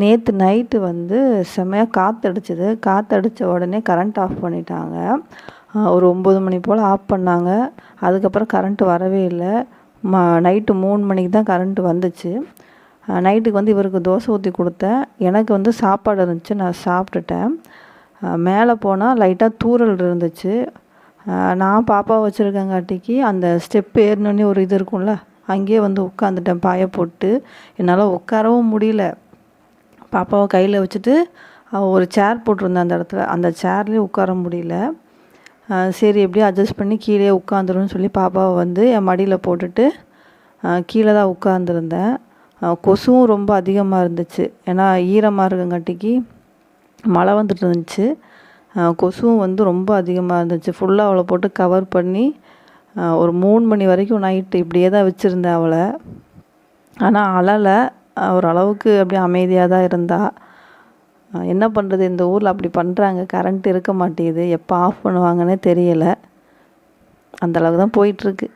நேற்று நைட்டு வந்து செம்மையாக காற்றடிச்சிது காற்றடிச்ச உடனே கரண்ட் ஆஃப் பண்ணிட்டாங்க. ஒரு ஒம்பது மணி போல் ஆஃப் பண்ணாங்க. அதுக்கப்புறம் கரண்ட்டு வரவே இல்லை. ம நைட்டு மூணு மணிக்கு தான் கரண்ட்டு வந்துச்சு. நைட்டுக்கு வந்து இவருக்கு தோசை ஊற்றி கொடுத்தேன். எனக்கு வந்து சாப்பாடு இருந்துச்சு. நான் சாப்பிட்டுட்டேன். மேலே போனால் லைட்டாக தூறல் இருந்துச்சு. நான் பாப்பா வச்சுருக்கங்காட்டிக்கு அந்த ஸ்டெப் ஏறினோடனே ஒரு இது இருக்கும்ல அங்கேயே வந்து உட்காந்துட்டேன் பாய போட்டு. என்னால் உட்காரவும் முடியல. பாப்பாவை கையில் வச்சுட்டு ஒரு சேர் போட்டிருந்தேன் அந்த இடத்துல. அந்த சேர்லேயே உட்கார முடியல. சரி எப்படியும் அட்ஜஸ்ட் பண்ணி கீழே உட்காந்துருன்னு சொல்லி பாப்பாவை வந்து என் மடியில் போட்டுட்டு கீழே தான் உட்காந்துருந்தேன் கொசுவும் ரொம்ப அதிகமாக இருந்துச்சு. ஏன்னா ஈரமாக இருக்கங்காட்டிக்கு மழை வந்துட்டு இருந்துச்சு. கொசுவும் வந்து ரொம்ப அதிகமாக இருந்துச்சு. ஃபுல்லாக அவளை போட்டு கவர் பண்ணி ஒரு மூணு மணி வரைக்கும் நைட்டு இப்படியே தான் வச்சுருந்தேன் அவளை. ஆனால் அழலை. ஓரளவுக்கு அப்படியே அமைதியாக தான் இருந்தாள் என்ன பண்ணுறது இந்த ஊரில் அப்படி பண்ணுறாங்க கரண்ட் இருக்க மாட்டேங்குது. எப்போ ஆஃப் பண்ணுவாங்கன்னே தெரியலை. அந்தளவுக்கு தான் போயிட்டுருக்கு